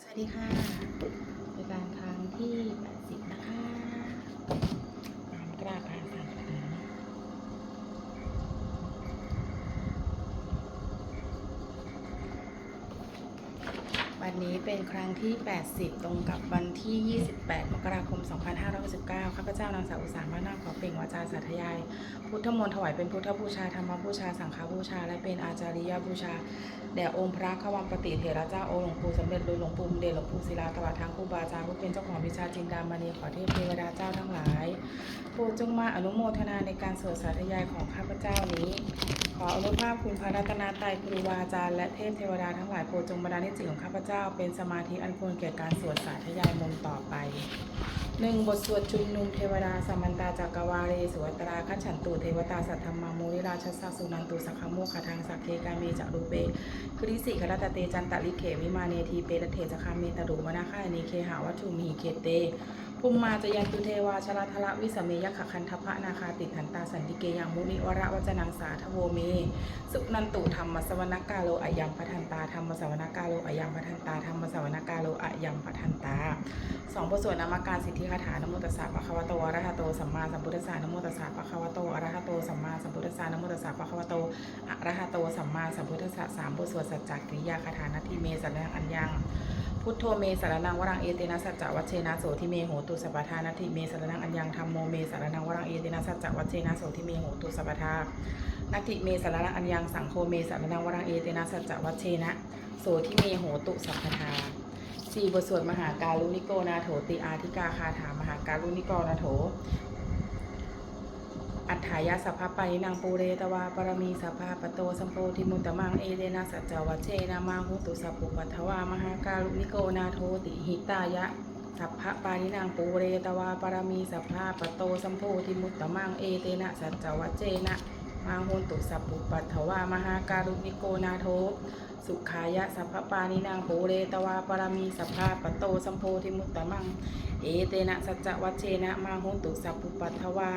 สวัสดีค่ะรายการครั้งที่ 80 นะคะน้ำกราบพาสามปี วันนี้เป็นครั้งที่ 80 ตรงกับวันที่ 28 มกราคม 2569 ข้าพเจ้านางสาวอุสามานาขอเปล่งวาจาสาธยาย พุทธมนต์ถวายเป็นพุทธบูชา ธรรมบูชา สังฆบูชา และเป็นอาจาริยบูชา แด่องค์พระขวัมปติเถระเจ้า องค์หลวงปู่สมเด็จโดยหลวงปู่เดชหลวงปู่ศิลาตลอดทางครูบาอาจารย์ผู้เป็นเจ้าของวิชาจินดามณีขอเทพเทวดาเจ้าทั้งหลายโปรดจงมาอนุโมทนาในการสวดสาธยายของข้าพเจ้านี้ ออนุภาพคุณพระรัตนตรัยครูบาอาจารย์และเทพเทวดาทั้งหลายโปรดจงบันดาลให้จิตของข้าพเจ้า เป็นสมาธิอันควรแก่การสวดสาธยายมนต์ต่อไปหนึ่งบทสวดชุมนุมเทวดาสัมมันตาจักรวาเรสวตราคัฉันตุเทวตาสัทธรรมามูลิราชสสสุนันตุสักขโมคาทางสักเคกามีจักรูเปคริสิครัตเตจันตะลิเขวิมาเนทีเปรเถจคามีตรุวนาคายนีเคหาวัตถุมีเคเต ภูมิมาจยันตุเทวาชลทละวิสเมยขคันทพะนาคาติทันตาสันติเกยังมุนิวระวจนังสาทโวเม สุนันตุธรรมสวนกาโลอายัมพัทันตาธรรมสวนกาโลอายัมพัทันตาธรรมสวนกาโลอายัมพัทันตาสองบทสวดนามาการสิทธิคาถานโมตัสสะปะคะวะโตอะระหะโตสัมมาสัมพุทธัสสะนโมตัสสะปะคะวะโตอะระหะโตสัมมาสัมพุทธัสสะนโมตัสสะปะคะวะโตอะระหะโตสัมมาสัมพุทธัสสะสามบทสวดสัจจกิริยาคาถานาทีเมสันนังอัญญัง พุทโธเมสารนังวรังเอเตนะสัจจวัชเชนะโสทิเมโหตุสัพพทานาทิเมสารนังอัญญังธรรมโมเมสารนังวรังเอเตนะสัจจวัชเชนะโสทิเมโหตุสัพพทานาทิเมสารนังอัญญังสังโฆเมสารนังวรังเอเตนะสัจจวัชเชนะโสทิเมโหตุสัพพทาสี่บทสวดมหาการุณิโกนาโถติอาธิกาคาถามหาการุณิโกนาโถ อัฏฐายาสัพพะปานินางปูเรตวาปรมีสัพพะปโตสัมโพธิมุตตะมังเอเดนะสัจจวัชเชนามาหุตุสัพพุปัทถวามหาการุณิโกนาโถติหิตายะสัพพะปานินางปูเรตวาปรมีสัพพะปโตสัมโพธิมุตตะมังเอเดนะสัจจวัชเชนะมาหุตุสัพพุปัทถวามหาการุณิโกนาโถสุขายะสัพพปานินางปูเรตวาปรมีสัพพะปโตสัมโพธิมุตตะมังเอเตนะสัจจวัชเชนะมาหุตุสัพพุปัทถวา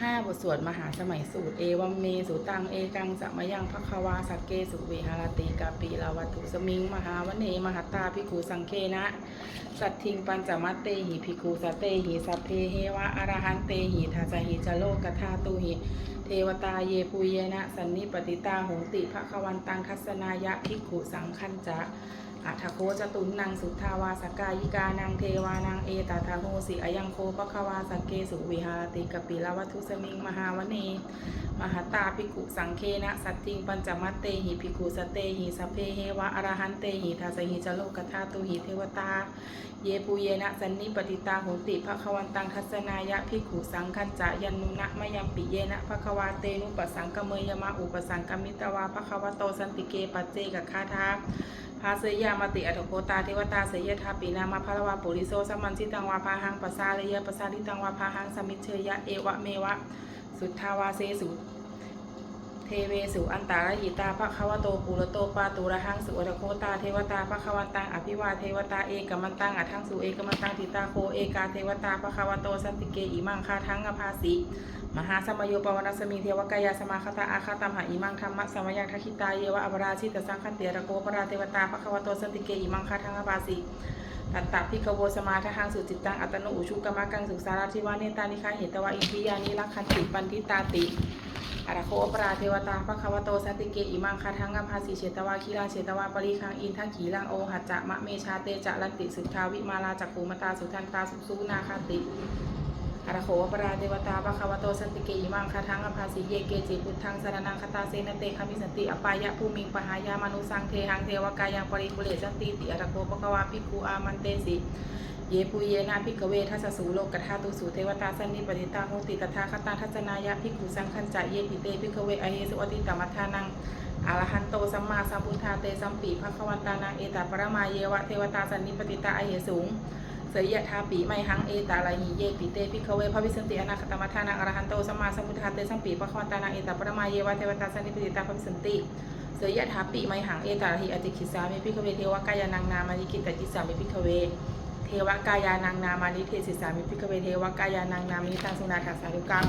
ห้าบทสวดมหาสมัยสูตร เอวัมเมสุตัง เอกังสมยังพัควาสักเกสุเวหารติกาปีลาวัตถุสมิง มหาวเนมหัตตาภิกขุสังเคนะ สัตทิงปัญจมัตเตหิภิกขุสเตหิสัพเพเฮวะอรหันเตหิทัสหิจโลกธาตุหิเทวตาเยปุเยนะ สันนิปติตาโหติภควันตังคัสนายะภิกขุสังคันจะ อัทโคจตุนนางสุทธาวาสกายิกานางเทวานางเอตาทาโหสิอายังโคปะควาสกเกสุวิหารติกปิลวัตุสมิงมหาวเนมหาตาภิกขุสังเคนะสัตติงปัญจมัตเตหิภิกขุสเตหิสเพเฮวะอรหันเตหิทัสหิจโลกธาตุหิเทวตา เยปุเยนะสันนิปติตาโหติภควันตังทัสนายะภิกขุสังคัญจะยันนุนะมยัมปิเยนะภควาเตนุปสังกเมยมะอุปสังกมิตวาภควโตสันติเกปัจเจกคาทา พาเสยยามติอัตโกตาเทวตาเสยทาปีนามาพะละวาปุริโสสัมมันสิตังวาพาหังปัสสาเลยยปัสสาลิตังวาพาหังสมิเชยะเอวะเมวะ สุทธาวาเสสุเทเวสุอันตารยิตาภควโตปุรโตปาตุระหังสุอัตโกตาเทวตาภควันตังอภิวาเทวตาเอกมันตังอัทังสุเอกมันตังทิตาโคเอกาเทวตาภควโตสันติเกอิมังคาทังอภาสิ มหาสมโยปวนาสมิงเทวกายาสมาคตาอาคาตัมหาอิมังธรรมะสมยังทักขิตาเยวะอปราชิตสังคันเตียระโกปราเทวตาภควโตสันติเกอิมังคาทังอภาสิตัตตะพิกโวสมาทหังสุจิตตังอัตโนอุชุกรรมกังสุสาราธิวาเนตานิคาเหตวะอินทิยานิลักขันติปันทิตาติอรโคปราเทวตาภควโตสันติเกอิมังคาทังอภาสิเชตวาคีราเชตวาปริคังอินทังขีลังโอหัจจะมะเมชาเตจะลันติสุทธาวิมาลาจักขุมตาสุทันตาสุสุนาคาติ อระโขวปราเทวตาปะคะวะโตสันติเกอิมังคาทังอภาสิเยเกจิพุทธังสารนังคตาเสนเตคามิสันติอปายะภูมิงปหายามนุสังเทหังเทวกายังปริกุเลสันติติอรโขปะคะวาภิกขุอามันเตสิเยปุเยนะภิกเวทัสสูโลกธาตุสูเทวตาสันนิปติตาโหติตถาคตาทัศนายะภิกขุสังคัญจะเยปิเตภิกเวอเหสุอติตมัทานังอรหันโตสัมมาสัมพุทธาเตสัมปีภควันตานังเอตปรมาเยวะเทวตาสันนิปติตาอเหสูง เสยยะทาปีไมหังเอตาลาหิเยปิเตพิกขเวภวิสันติอนาคตมัทานังอรหันโตสัมมาสัมพุทธาเตสัมปีปะควตานังเอตปรมาเยวะเทวตาสันนิปิตาภวิสันติเสยยะทาปีไมหังเอตาลาหิอจิคิสามิพิกขเวเทวกายานังนามานิกิตจิสามิพิกขเวเทวกายานังนามานิเทศิสามิพิกขเวเทวกายานังนามิตังสุนาถาสารุกัง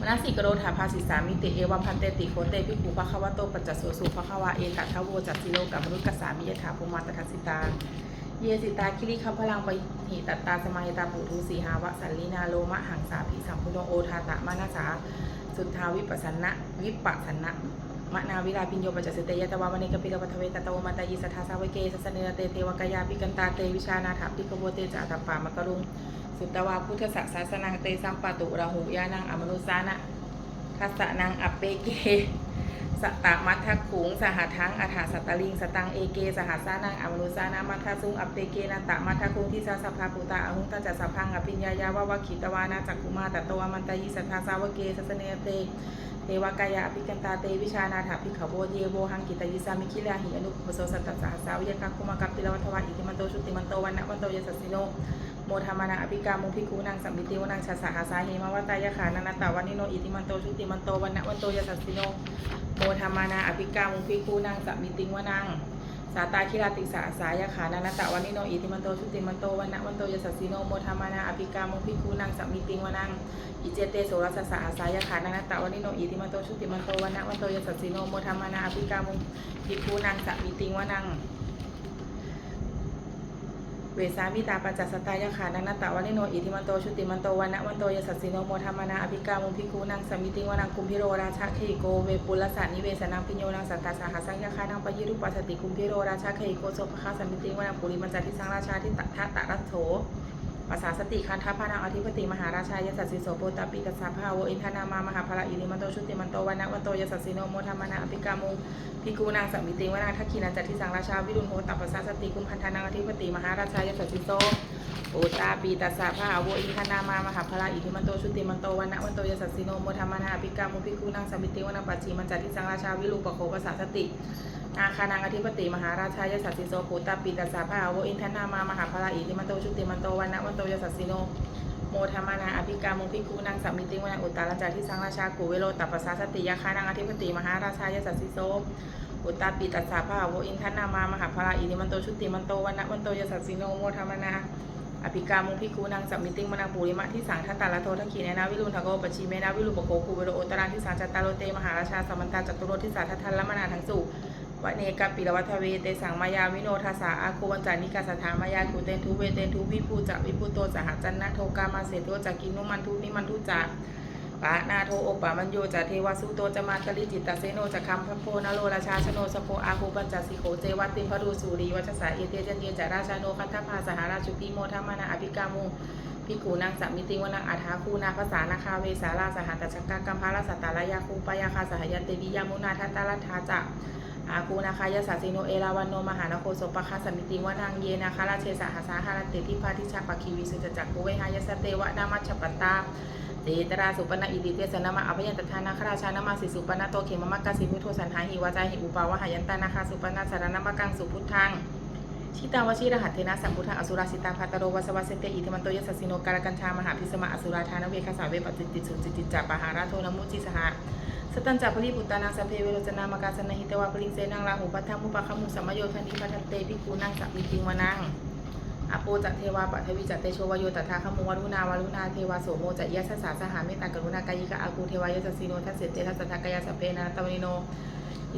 มนสิกโรธาภาสิสามิติเอวัมพันเตติโคเตพิภูภควะโตปัจจโสสุภควะเอตัทะโวจัตสิโลกับมนุษย์กสามิยถาภูมาตทัสสิตา ยสิตาคิริคัมพลังไปหิตัตตาสมาหิตาปุถุสีหาวะสันลีนาโลมะหังสาภิสัมพุโนโอทาตะมานาสาสุทธาวิปัสสนะวิปัสสนะมะนาวิลาปิญโยปัจจสเตยตวามณีกปิลวัทเวตตวมาตายิสัทธาสาวเกสัสเนเตเทวกายาปิกันตาเตวิชานาถาปิกโวเตจาตปามะกรุงสุตตวาพุทธสัสสนังเตสัมปะตุระหุยานังอมนุสานะทัสสะนังอัปเปเก สตะมัทธขุง สหทังอัฏฐสัตตลิง สตังเอเก สหัสานังอมนุสานามัทธสุงอัปเปเกนะตมัทธคุงที่สาสัพพาปุตตะอหุงตจัสสัพพังอภิญญายาวาวะขิตวานาจักขุมาตตวมันตยิสัทธาสาวเกสัสเนเตเทวกายะอภิกันตาเตวิชานาถาภิกขโวเยโวหังกิตยิสามิคิลาหิอนุปโสสัตตสหสาวิยกัคคุมากัปปิลวัทวะอิติมันโตชุติมันโตวันนะวันโตยสัสสิโน โมธรรมานาอภิกามุภิกขุนางสัมมิติวนางชาสาหาสาเหมาวตายขานานาตาวันนิโนอิติมันโตชุติมันโตวันนะวันโตยสัสสิโนโมธรรมานาอภิกามุภิกขุนางสัมมิติวนางสาตาคิราติสาสายขานานาตาวันนิโนอิติมันโตชุติมันโตวันนะวันโตยสัสสิโนโมธรรมานาอภิกามุภิกขุนางสัมมิติวนางอิเจเตโสรสสาสายขานานาตาวันนิโนอิติมันโตชุติมันโตวันนะวันโตยสัสสิโนโมธรรมานาอภิกามุภิกขุนางสัมมิติวนาง เวสามิตาปัจจสตายาขานังนัตตะวันิโนอิทิมันโตชุติมันโตวันะวันโตยสัสสิโนโมธรรมนาอภิกามุพิคูนังสมิติวนังคุมพิโรราชาเคโกเวปุลสานิเวสนังพิโยนังสัตตาสหัสังยาคานังปยิรุปัสสติคุมพิโรราชาเคโกโสภคาสมิติวนังปุริมัจจติสังราชาทิตถะตะรัตโถ ภาษาสติคันทัพานังอธิปติมหาราชายสัสสิโสโปตปิตัสสะภาโวอินทนามามหาภละอิริมันโตชุติมันโตวันนวันโตยสัสสิโนโมธรรมนาอภิกามุพิกูนางสมิติวนังทักขีนันจัตทิสังราชาวิรุณโหตัปปสสติคุมพันธนังอธิปติมหาราชายสัสสิโสโอตาปีตัสสะภาโวอินทนามามหาพลาอิทิมันโตชุติมันโตวันนวันโตยสัสสิโนโมธรรมนาอภิกามุภิคูนังสมิติวนังปัจฉิมันจัตทิสังราชาวิรูปโคปสาสติ อาคานังอธิปติมหาราชายสัสสิโสโพตาปีตัสสะภาโวอินทนามามหาพลาอิทิมันโตชุติมันโตวันนะวันโตยสัสสิโนโมธรรมนาอภิกามุภิคูนังสัมมิติวนังอุตตาราจาทิสังราชากุเวโรตัปปสาสติยาคานังอธิปติมหาราชายสัสสิโสอุตตาปิตัสสะภาโวอินทนามามหาพลาอิทิมันโตชุติมันโตวันนะวันโตยสัสสิโนโมธรรมนาอภิกามุพิคูนางสัมมิติงมนังปุริมะที่สังทัตตาลโททักขีเนนาวิรุณทโกปชีเมนาวิรุปโกคูเวโรโอตรานที่สังจัตตาโรเตมหาราชาสมันตาจตุโรทิสาทัทันละมนาทั้งสุ วเนกปิรวัฏเวเตสังมายาวิโนทาสาอาคูวันจานิกาสถามายาคูเตนทุเวเตนทุวิภูจะวิภูโตสหจันนะโทกามาเสโตจักินุมันทุนิมันทุจะปะนาโทโอปะมันโยจะเทวสุโตจะมาตลิจิตตเสโนจะคัมพะโพนโลราชาชโนสโพอาคูปัญจสิโขเจวัติพดูสุรีวัชสาเอเตจันเยจะราชาโนคันทภาสหราชุติโมทัมมานาอภิกามุพิกูนางสัมมิติวนังอาถาคูนาภาษานาคาเวสาราสหัตชกกัมพาลสัตตารายาคูปยาคาสหยันเตวิยามุนาทัตตาลัทธาจะ อากูนาคายาสาสิโนเอราวันโนมหานโคโสปะคาสมิติวนังเยนาคาราเชสหาสาหาราเตทิพาทิชาปะคีวิสุจจักกุเวหายสเตวะนามัชปัตตาเตตราสุปนะอิติเตสนามาอภยันตทานาคราชานามาสิสุปนะโตเขมมะกะสิมุโทสันหาหิวาจาหิอุปาวะหายันตานาคาสุปนะสารนามะกังสุพุทธัง ชิตาวชิรหัตเทนะสัมพุทธอสุราสิตาภัตโรวัสวัสเตอิทิมันโตยสัสสิโนการกัญชามหาพิสมะอสุราธานเวคาสาเวปจิตติสุจิติจาปหาราโทนมุจิสหะสตันจาภริปุตานังสัพเพเวโรจนามกาสนหิตวาปริงเสนังลาหูปัทธังมุปะคมุสัมโยธนิพัทเตภิกขุนังสัมมิติงวนังอโปจัตเทวาปัทวิจัตเตโชวโยตถาคมุวรุณาวรุณาเทวาโสโมจัยยะสสาสหาเมตตากรุณากายิกะอากูเทวายสัสสิโนทัสเสเตทัสสะทากายาสัพเพนาตวนิโน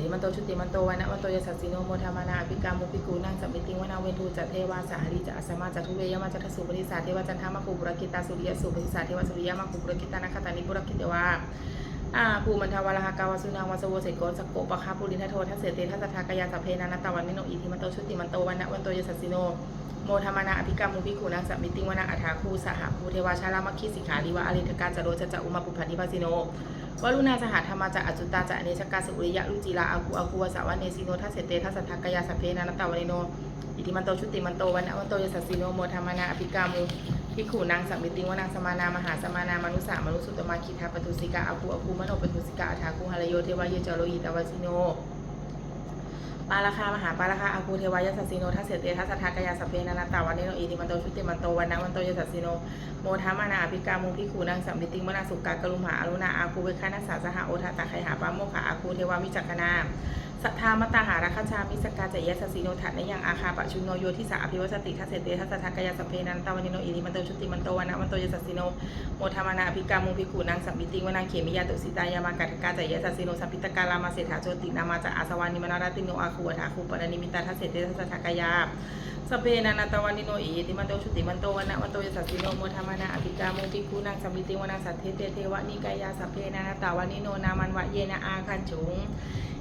อิมันโตชุติมันโตวันนะวันโตยสัสสิโนโมธรรมนาอภิกามุปิกูนังสัมมิติวนาเวนทูจัตเทวาสาหริจะอสมาจัตุเวยมาจัตสุปริสาเทวจันทามาคุบุรกิตาสุริยสุปริสาเทวสุริยมาคุบุรกิตานาคตานิบุรกิตวาอาภูมันทาวารหากาวสุนางวสโวเสโกสโกปะคาปุรินทโททัสเสเตทัสทากายาสัพเพนานาตวันนิโนอิทิมันโตชุติมันโตวันนะวันโตยสัสสิโนโมธรรมนาอภิกรรมุภิกขุนังสัมมิติวนาอัฐาคูสหภูเทวาชาลามัคคีสิกขาลิวะอริทกาจโรจจะอุมาปุพันธิปัสสิโน วรุณาสหธรรมาจะอจุตตาจะอเนชกาสุริยะลุจิลาอากูอากูวสาวะเนสิโนทัสเสเตทัสสทักกายาสัพเพนานตาวเนโนอิทิมันโตชุติมันโตวันอวันโตยสัสสิโนโมธรรมนาอภิกามุพิขูนางสัมมิติงวนางสมานามหาสมานามนุสามนุสุตมาคิทาปทุสิกาอากูอากูมโนปทุสิกาอาทาคุหะรโยเทวายเจโรหิตาวสิโน ปาราคามหาปาราคาอาคูเทวายสัสสิโนทัสเสเตทัสสะทากายาสเพนานาตาวันเนโนอิติมันโตชุติมันโตวันนะวันโตยสัสสิโนโมทามานาอภิกามุพิคูนังสัมมิติมนาสุกากรุมหาอรุณาอาคูเวคานัสสาสหาโอทาตาไคหาปาโมขาอาคูเทวามิจักนา สัทธามตาหาราคชามิสกกาจายสสีโนทัตในยังอาคาปะชุนโนโยทิสาอภิวสติทัสเสเตทัสทากายาสเพนันตาวันิโนอิริมันโตชุติมันโตวนะมันโตยสัสสิโนโมทามานาอภิกามุภิกขุนางสัมมิติวนาเขมิยาตุสิตายามากัตกาจายสสสิโนสัมพิตกาลามาเศรษฐาโจตินามาจะอาสวานิมนาราติโนอาคูวถาคูปนนิมิตาทัสเสเตทัสทากายาสเพนานตวันนิโนอิติมันโตชุติมันโตวนะมันโตยสัสสิโนโมทามานาอภิกามุปิคูนางสัมมิติวนาสัทเทเตเทวะนิกายาสเพนานตวันนิโนนามันวะเยนะอาคันจุง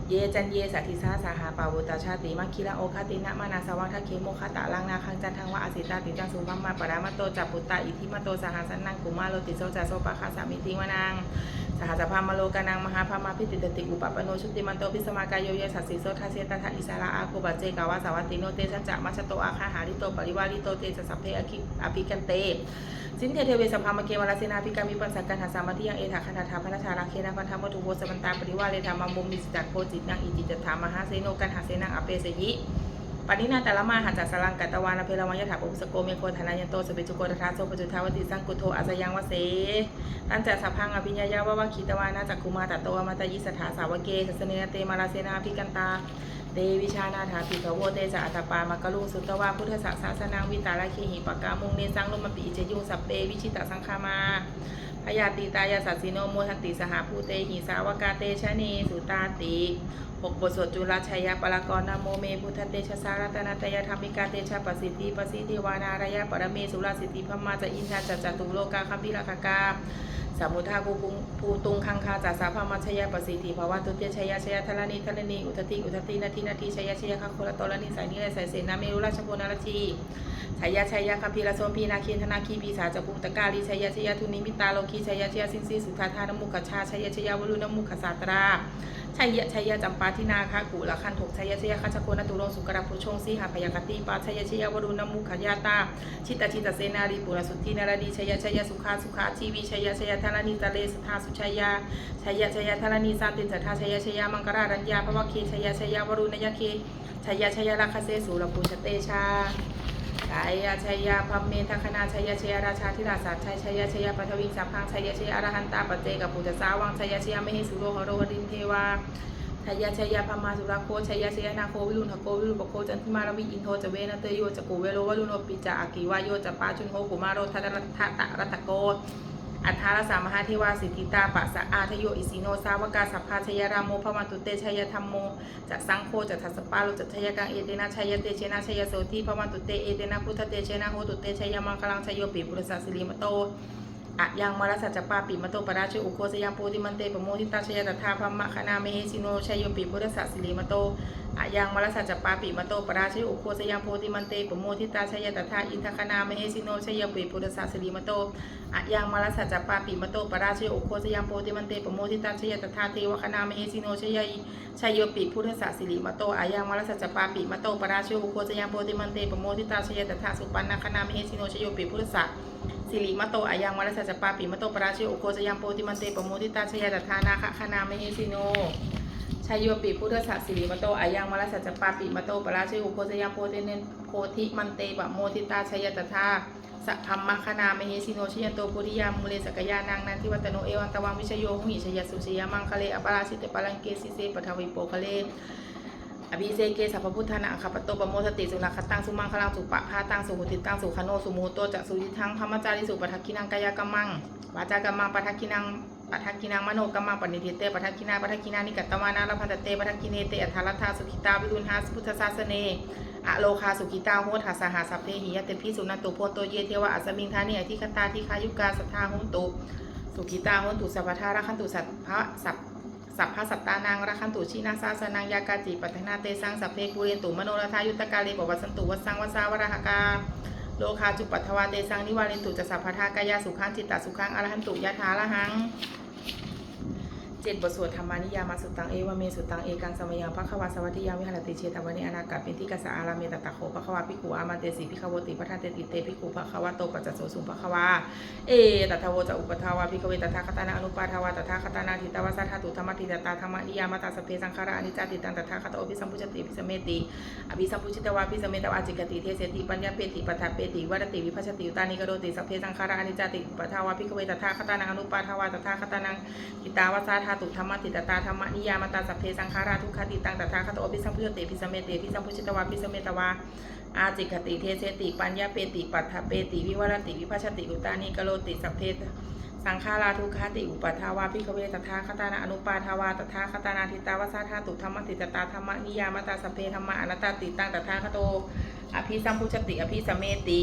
เยจันเยสัทธิสาสาหาปาวุตาชาติมัคคิระโอคตินะมานาสวังทะเคโมคตะลังนาคังจันทังวะอสิตาติจังสุมัมมาปรามาโตจัปปุตตาอิทิมาโตสหัสนังกุมาโลติโสจาโสปะคาสามิติวนัง สหัสพามโลกานังมหาพามาพิติตติอุปปปโนชุติมันโตพิสมากายโยเยสัสสิโสทัสเสตถะอิสาระอาคูบาเจกาวาสาวัติโนเตสัจจะมัชโตอาคาหาริโตปริวาริโตเตจะสัพเพอคิอภิกันเตสินเทเทเวสภามเกวราเสนาภิกามิปัสสกันหาสามาธิยังเอถาคณาถาพระชาราเคนะพันธมัตุโวสมันตาปริวาเลธรรมมุมมิสจักโคจิตนังอิจิจถามหาเสโนกันหาเสนังอเปเสยิ ปณินาแต่ละมาหันจัสลังกัตวานาเพลวังยถาปุสโกเมโคธนายันโตสเปจุโกตถาโสปจุทาวติสังกุโทอาสยังวเสตั้งแต่สัพพังอภิญญายาวะวะคีตวานาจักคุมาตโตอมาตยิสถาสาวเกสสเนนเตมาลาเสนาภิกันตาเตวิชานาถาภิกขโวเตจะอัตปามากะลุงสุตวาพุทธศาสสนังวิตาลเคหิปกามุงเนสังลมปิอิเจยุงสัพเปวิชิตสังคามา ยาติตายาสัสสิโนโมทันติสหภูเตหิสาวกาเตชะนีสุตาติหกบทสวดจุลชัยยะปรากรนาโมเมพุทธเตชะสารัตนาตยธรรมิกาเตชะปสิทธิปสิทธิวานารยะปรเมสุรสิทธิพมมาจะอินทาจัจตุโลกาคัมพิรคกา สมุทาภูปุงภูตุงคังคาจัสสาพามัชยาประสิทธิภาวะตุเตชยาชยทลนีทลนีอุทติอุทตินาทีนาทีชยาชยคังโคลตลนีสายนิเลสายเสนาเมรุราชโพนารชีชยาชยาคัมพีรโสมพีนาคีธนาคีปีสาจภูตตกาลีชยาชยาทุนิมิตาโลคีชยาชยาสินสีสุทาธานมุขชาชยาชยาวรุณมุขสาตราชัยยะชัยยะจำปาทินาคะกุละคันถกชัยยะชัยยะคัชโคนตุโรสุกระพุชงสีหาพยากติปาชัยยะชัยวรุณมุขยาตา ชิตาชิตาเสนารีปุรสุทธินาราดีชยชยสุขาสุขาชีวีชยชยธารณีตะเลสทาสุชยาชยชยธารณีสานตินสัทธาชยชยมังกรารัญญาภวเคชยชยวรุณยเคชยชยราคเสสุรปุชเตชา ชยชยพัมเมทคณาชยชยราชาธิราชาชัยชยชยปัทวิงสัพพังชยชยอรหันตาปเจกับปุจสาวังชยชยไมเหสุโรหโรหรินเทวาชยชยพมาสุราโคชยชยนาโควิรุณทโกวิรุณปโคจันทิมารวิอินโทจเวนเตโยจกูเวโรวรุณปิจาอากิวายโยจปาชุนโคกุมารโรทัตรัตตะรัตโก อัฏฐารสามหาเทวาสิทธิตาปัสสะอาทโยอิสิโนสาวกาสัพพาชยรามโมพมาตุเตชยธรรมโมจะสังโฆจะทัสปาโลจะชยกังเอเตนะชยเตเชนะชยโสทีพมาตุเตเอเตนะพุทธเตเชนะโหตุเตชยมังคลังชยโยปิปุรสสสิริมโต อะยังมรสัจจปาปิมโตปราชอุโคสยังโพธิมันเตปโมทิตาชยตถาพัมมะคณาเมเหสิโนชัยโยปิพุทธสัสิริมโตอะยังมรสัจจปาปิมโตปราชอุโคสยังโพธิมันเตปโมทิตาชยตถาอินทคณาเมเหสิโนชัยโยปิพุทธสัสิริมโตอะยังมรสัจจปาปิมโตปราชอุโคสยังโพธิมันเตปโมทิตาชยตถาเทวคณาเมเหสิโนชัยยชัยโยปิพุทธสัสิริมโตอะยังมรสัจจปาปิมโตปราชอุโคสยังโพธิมันเตปโมทิตาชยตถาสุปันนาคณาเมเหสิโนชัยโยปิพุทธสัส สิริมาโตอายังวรสัจจปาปิมาโตปราชิโอโคสยังโปติมันเตปโมทิตาชยดัทานาคะคณามเหสิโนชัยโยปิพุทธสัสสิริมาโตอายังวรสัจจปาปิมาโตปราชิโอโคสยังโปติเนโพธิมันเตปโมทิตาชยดัทาสัพพมมคณามเหสิโนชยันโตปุริยามุเลสกยานังนันทิวัตโนเอวันตวังวิชโยหุหิชยสุชยามังคะเลอปราชิตเตปาลังเกสิเสปทวิโปคะเล ภิเศกเกสัพพุทธานะขัปปโตปโมสติสุนัขตังสุมังคลังสุปะพาตังสุหุติตังสุขโนสุโมโตจักสุยิทังพมจาริสุปทักขินังกายกรรมังวาจากรรมังปทักขินังปทักขินังมโนกรรมังปณิทิเตปทักขินาปทักขินานิกัตตวานาลพันตเตปทักขิเนเตอัทารัตถาสุขิตาวิรุณหาสพุทธศาสเนอโลคาสุขิตาโหทัสหาสัพเพหิยเตพิสุนันตุโพโตเยเทวะอัสมิงทาเนอธิคตาทิคายุกาสัทธาหุนตุสุขิตาหุนตุสัพพทาระคันตุสัพพะสัพ สัพพะสัตตานางราคันตุชินาซาสนางยากาจิปัตนาเตสังสัพเพกุเรนตุมโนรทายุตกาเลบวัสันตุวัสังวสาวรหกาโลคาจุปัทวาเตสังนิวารินตุจะสัพพทากายาสุขังจิตตสุขังอรหันตุยะถาละหัง จ็ดบทสวดธรรมานิยามาสุตังเอวเมสุตังเอกังสมยังพระควาสวัสดิยาวิหารติเชตวันนี้อนาคาเป็นที่กษาอาราเมตตะโคพระควาพิกุอามาเตสีพิขวติพระทานเตติเตพิกุพระควาโตปัจจโสสุพระควาเอตถาวจะอุปทาวาพิกเวตถาคตานาอนุปาทาวาตถาคตานาทิตวาสัทธาตุธรรมทิตตาธรรมนิยามาตาสเพสังขาราอนิจจติตังตถาคตโอภิสัมพุชติภิสเมติอภิสัมพุชิตวาภิสเมตวาจิกติเทเสติปัญญาเปติปัฏฐเปติวัตติวิภัชติอุตานิกโรติสัพเพสังขาราอนิจจติอุปทาวาพิกเวตถาคตานาอนุปาทาวาตถาคตานังทิตาวาสัทธาตุธรรมติตตาธรรมนิยามตาสัพเพสังขาราทุกขติตังตถาคตโอภิสัมพุทธเตภิสัมเมเตภิสัมพุชิตวาภิสัมเมตวาอาจิกติเทเสติปัญญาเปติปัฏฐเปติวิวรติวิภัชติอุตานิกโลติสัพเพ สังขาราทุกขติอุปทาวาภิกเวตถาคตานาอนุปาทาวาตถาคตานาทิตาวาสาธาตุธรรมติตตาธรรมนิยามตาสเพธรรมอนัตตติตังตถาคโตอภิสัมพุชติ อภิสเมติ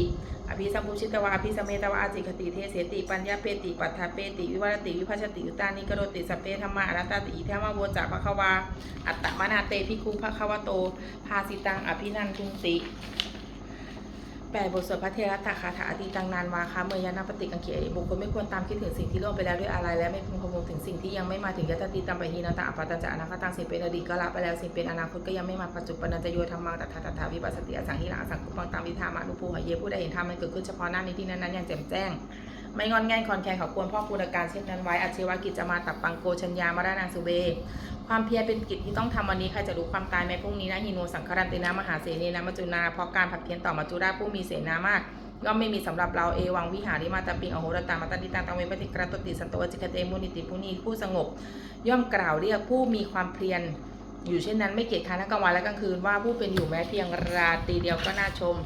อภิสัมพุชิตวาอภิสเมตวาอาจิคติเทเสติปัญญาเปติปัฏฐาเปติวิวัรติวิภัชติอุตานิกโรติสเพธรรมาอนัตตติอิทัมมาโวจาภควา อัตตมนาเตพิคุภควโต ภาสิตังอภินันทุนติ แปลบทสวดพระเทระตาคาถาอดีตังนานวาคะเมยานาปฏิกังเขียบุคคลไม่ควรตามคิดถึงสิ่งที่ล่วงไปแล้วด้วยอะไร และไม่พึงพะวงถึงสิ่งที่ยังไม่มาถึงยัตติตามปะหีนาตาอปาตจะอนาคตังสิ่งเป็นอดีตก็ละไปแล้วสิ่งเป็นอนาคตก็ยังไม่มาปัจจุบันจะโยธรรมังตัทธาตัทธาวิปัสสติอสังหิรังสังคุปังตามวิธามานุภูหะเยผู้ใดเห็นธรรมมันเกิดขึ้นเฉพาะหน้าในที่นั้นๆอย่างแจ่มแจ้ง ไม่งอนแง่นคอนแคนเขาควรพ่อคูณการเช่นนั้นไว้อาชีวกิจจะมาตับปังโกชัญญามารานางสุเบ ความเพียรเป็นกิจที่ต้องทำวันนี้ใครจะรู้ความตายแม้พรุ่งนี้นะฮิโนสังคารันตินะมหาเสนีนะมัจจุนาเพราะการผัดเพียรต่อมัจจุราผู้มีเสนามากย่อมไม่มีสำหรับเราเอวังวิหาริมาตาปิงอโหรตามาตันติตังตังเวปฏิกรตติสันโตวจิกเตมุนิติผู้นีผู้สงบ ย่อมกล่าวเรียกผู้มีความเพียรอยู่เช่นนั้นไม่เกียจค้านทั้งกลางวันและกลางคืนว่าผู้เป็นอยู่แม้เพียงราตรีเดียวก็น่าชม9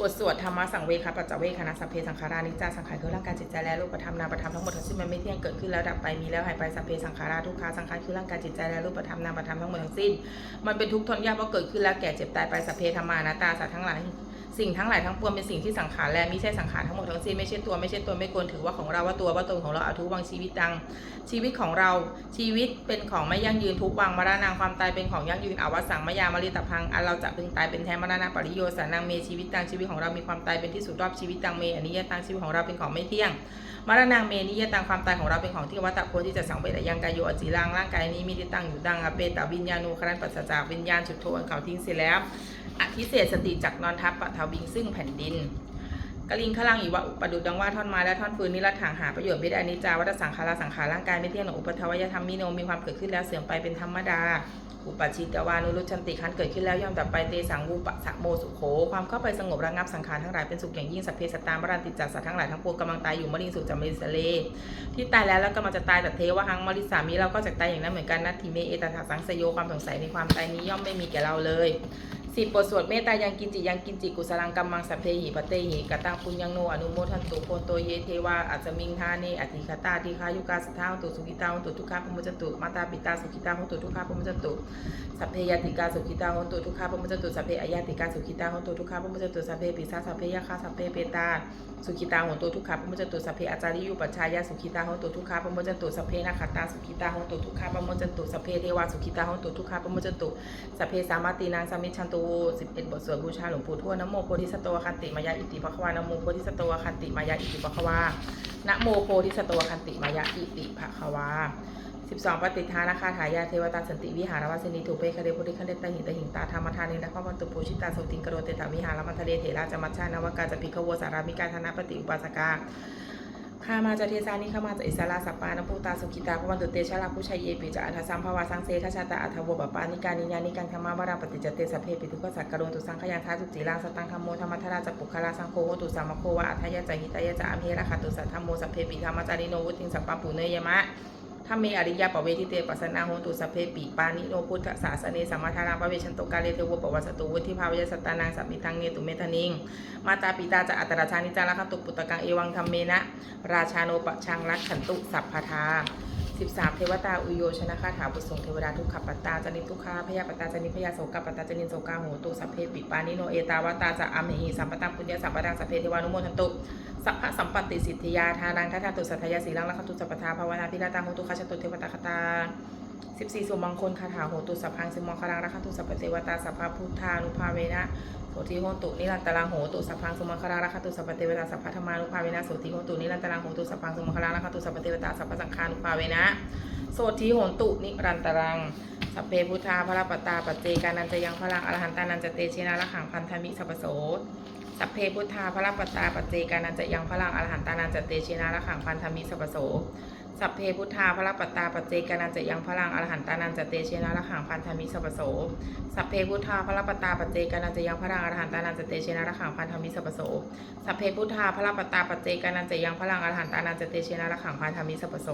บทสวดธรรมะสังเวคปัจจเวคณะสัพเพสังขารานิจจาสังขารคือร่างกายจิตใจและรูปธรรมนามธรรมทั้งหมดทั้งสิ้นมันไม่เที่ยงเกิดขึ้นแล้วดับไปมีแล้วหายไปสัพเพสังขาราทุกขาสังขารคือร่างกายจิตใจและรูปธรรมนามธรรมทั้งหมดทั้งสิ้น มันเป็นทุกข์ทนยากเพราะเกิดขึ้นแล้วแก่เจ็บตายไปสัพเพธรรมานาตาสัตว์ทั้งหลาย สิ่งทั้งหลายทั้งปวงเป็นสิ่งที่สังขารและไม่ใช่สังขารทั้งหมดทั้งสิ้นไม่ใช่ตัวไม่ใช่ตัวไม่ควรถือว่าของเราว่าตัวว่าตนของเราอาทุวังชีวิตดัง ชีวิตของเราชีวิตเป็นของไม่ยั่งยืนทุกวังมรณะความตายเป็นของยั่งยืนอวสังมายามริตพังอันเราจะพึงตายเป็นแท้มรณะปริโยสานังเมชีวิตตังชีวิตของเรามีความตายเป็นที่สุดรอบชีวิตตังเมอนิยตังชีวิตของเราเป็นของไม่เที่ยงมรณะเมนิยตังความตายของเราเป็นของที่วัตตะโพธิจะสังเวชยังกายโยอจีรังร่างกายนี้มีที่ตั้งอยู่ดังอเปตวิญญาณูครันปัสสจากวิญญาณฉุดโทนเขาทิ้งเสียแล้ว อธิเศษสติจากนอนทับปะทาวิงซึ่งแผ่นดินกลิงขลังอีว่าอุปดุดังว่าท่อนไม้และท่อนฟืนนิรัตถังหาประโยชน์ไม่ได้อนิจจาวัฏสังขาราสังขารร่างกายไม่เที่ยงหนออุปทวยธรรมมิโนมีความเกิดขึ้นแล้วเสื่อมไปเป็นธรรมดา อุปชิตวานุรุชันติขันเกิดขึ้นแล้วย่อมดับไปเตสังวูปะสะโมสุโขความเข้าไปสงบระงับสังขารทั้งหลายเป็นสุขอย่างยิ่งสัพเพสตามบรันติจักสัตว์ทั้งหลายทั้งปวงกำลังตายอยู่มริงสุจามิสเลที่ตายแล้วแล้วกำลังจะตายแต่เทวหังมริสามีเราก็จะตายอย่างนั้นเหมือนกันนัตถิเมเอตถาสังสโยความสงสัยในความตายนี้ย่อมไม่มีแก่เราเลย สิบบทสวดเมตตายังกินจิยังกินจิกุสลังกัมมังสัพเพหิปเตหิกตังปุญญังโนอนุโมทันตุโพโตเยเทวาอัจมิงทาเนอติคตาติคายุกาสทาหุตุสุขิตาหุตุทุกขาปมุจตุมาตาปิตาสุขิตาหุตุทุกขาปมุจตุสัพเพยติกาสุขิตาหุตุทุกขาปมุจตุสัพเพอายติกาสุขิตาหุตุทุกขาปมุจตุสัพเพปิสาสัพเพยะคาสัพเพเปตาสุขิตาหุตุทุกขาปมุจตุสัพเพอาจาริยุปัชชายาสุขิตาหุตุทุกขาปมุจตุสัพเพนาคตาสุขิตาหุตุทุกขาปมุจตุสัพเพเทวาสุขิตาหุตุทุกขาปมุจตุสัพเพสามาตีนางสามิชันตูสิบเอ็ดบทสวดบูชาหลวงปู่ทวดนโมโพธิสัตวคันติมายาอิติปะควานโมโพธิสัตวคันติมายาอิติปะควานโมโพธิสัตวคันติมายาอิติภะควาสิบสองปฏิทานาคาถายาเทวตาสันติวิหารวาสินีถูเปคเดพุทธิคันเดตหิตหิงตาธรรมทานินะพระวันตุปูชิตาสุติงกโรเตถาวิหารมัทะเลเถราจมัชชานวกาจะปิกโวสารามิกาธนาปฏิอุปาสกา ข้ามาจากเทสานิข้ามาจากอิสราสัปปานภูตาสุขิตาพวันตุเตชะลาผู้ชัยเยปิจะอัธสัมภวาสังเซขชาตาอัฏฐวบปานิการนิยานิการธรรมวราปฏิจเตสัพเพปิทุกขสักกะโรตุสังขยังทาสุจีรังสตังธรรมโมธรรมทราจปุคลาสังโฆโหตุสัมมโควะอัธยาจหิตายะจะอัมเฮระคตุสัทธรรมโมสัพเพปิธรรมจาริโนวุติงสัปปะปุเนยมะ ถ้าเมอริยปเวทิเตปัสนาโหตุสัพเพปิปานิโนพุทธศาสเนสัมมาทาราปเวชันโตกาเลเทวปวัสตุวุฒิภาวยสตานังสัมมิทังเนตุเมทนิง มาตาปิตาจะอัตราชานิจาระคตุปุตตะกังเอวังธรรมเมนะ ราชาโนปชังรักขันตุสัพพทา13 เทวตาอุโยชนะคาถาบุตรสงเทวดาทุกขปัตตาจนิทุกขาพยาปตาจนิพยาโสกปตาจนิโสกาโหตุสัพเพปิปานิโนเอตาวตาจะอัมหหิสัมปตังปุญญาสัมปตังสัพเพเทวานุโมทันตุ สัพพะสัมปติสิทธิยาทานังทัตตาตุสัทธยาสีลังลักขตุสัพพทาภาวนาพิราตังโหตุคาชตุเทวตาคตาสิบสี่สุมังคลคาถาโหตุสัพพังสิมังคลังรักขตุสัพเทวตาสัพพะพุทธานุภาเวนะโสติโหตุนิรันตรังโหตุสัพพังสุมังคลังรักขตุสัพเทวตาสัพพะธรรมานุภาเวนะโสติโหตุนิรันตรังโหตุสัพพังสุมังคลังรักขตุสัพเทวตาสัพพะสังฆานุภาเวนะโสติโหตุนิรันตรังสัพเพพุทธาพระปตาปัจเจกานันจะยังพลังอรหันตานันจะเตชินาละขังพันธมิสัพพโส สัพเพพุทธาพระปตตาปัจเจกานันจะยังพลังอรหันตานันจะเตชินาละขังพันธมิสัพโสสัพเพพุทธาพระปัตตาปัจเจกานันจะยังพลังอรหันตานันจะเตเชนะระขังพันธมิสัพโสสัพเพพุทธาพระปัตตาปัจเจกานันจะยังพลังอรหันตานันจะเตเชนะระขังพันธมิสัพโสสัพเพพุทธาพระปัตตาปัจเจกานันจะยังพลังอรหันตานันจะเตเชนะระขังพันธมิสัพโส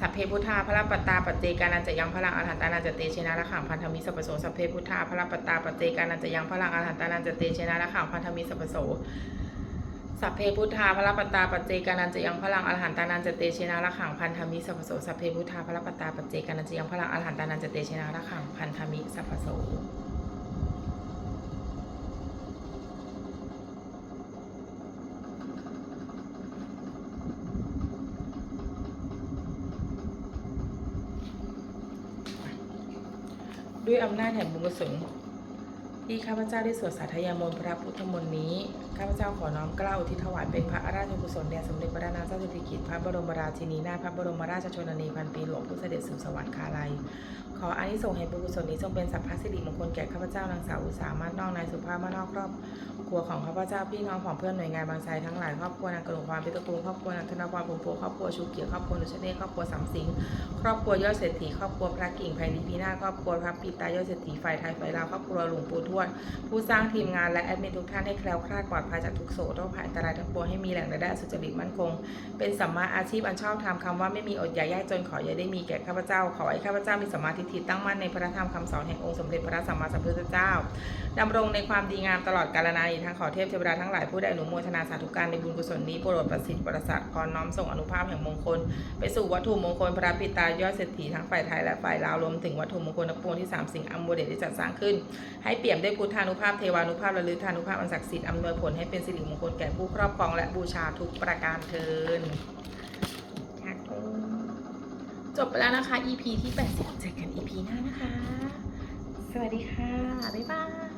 สัพเพพุทธาพระปัตตาปัจเจกานันจะยังพลังอรหันตานันจะเตเชนะระขังพันธมิสัพโสสัพเพพุทธาพระปัตตาปัจเจกานันจะยังพลังอรหันตานันจะเตเชนะระขังพันธมิสัพโสสัพเพพุทธาพระปตตาปัจเจกานันจะยังพลังอรหันตานันจะเตเชนะระขังพันธมิสัพโสสัพเพพุทธาพระปตาปัจเจกานันจะยังพลังอรหันตานันจะเตชนะระขังพันธมิสัพโส ด้วยอำนาจแห่งบุญกุศล ที่ข้าพเจ้าได้สวดสาธยายมนต์พระพุทธมนต์นี้ ข้าพเจ้าขอน้อมเกล้าอุที่ถวายเป็นพระราชกุศลแด่สมเด็จพระนางเจ้าสิริกิติ์พระบรมราชินีนาถพระบรมราชชนนีพันปีหลวงผู้เสด็จสู่สวรรคาลัย ขออานิสงส์แห่งบุญกุศลนี้จงเป็นสัพพสิริมงคลแก่ข้าพเจ้านางสาวอุตสามาศนอกนายสุภาพมานอกครอบครัวของข้าพเจ้าพี่น้องของเพื่อนหน่วยงานบางไทรทั้งหลายครอบครัวนางกระหลงความพิตรกูลครอบครัวนางธนกรพงษ์โพครอบครัวชูเกียรติครอบครัวนุชเนศครอบครัวสามสิงครอบครัวยอดเศรษฐีครอบครัวพระกิ่งไพรีพีนาครอบครัวพระปิตายอดเศรษฐีฝ่ายไทยฝ่ายลาวครอบครัวหลวงปู่ทวด ผู้สร้างทีมงานและแอดมินทุกท่านให้แคล้วคลาดปลอดภัยจากทุกโศกโรคภัยอันตรายทั้งปวงให้มีแหล่งรายได้สุจริตมั่นคง เป็นสัมมาอาชีพอันชอบธรรมคำว่าไม่มีอดอยากยากจนขออย่าได้มีแก่ข้าพเจ้า ขอให้ข้าพเจ้ามีสมมาธิฏฐิตั้งมั่นในพระธรรมคำสอนแห่งองค์สมเด็จพระสัมมาสัมพุทธเจ้าดำรงในความดีงามตลอดกาลนานทางขอเทพเทวดาทั้งหลายผู้ได้อนุโมทนาสาธุการในบุญกุศลนี้โปรดประสิทธิ์ประสาทพรน้อมส่งอนุภาพแห่งมงคล ไปสู่วัตถุมงคลพระปิตายอดเศรษฐีทั้งฝ่ายไทยและฝ่ายลาวรวมถึงวัตถุมงคลทั้งปวงที่สามสิ่งอัมโมเดชได้จัดสร้างขึ้น ให้เปี่ยมด้วยพุทธานุภาพเทวานุภาพและฤทธานุภาพอันศักดิ์สิทธิ์อำนวยผลให้เป็นสิริมงคลแก่ผู้ครอบครองและบูชาทุกประการเทินจบไปแล้วนะคะ EP ที่ 80เจอกัน EP หน้านะคะ สวัสดีค่ะ บ๊ายบาย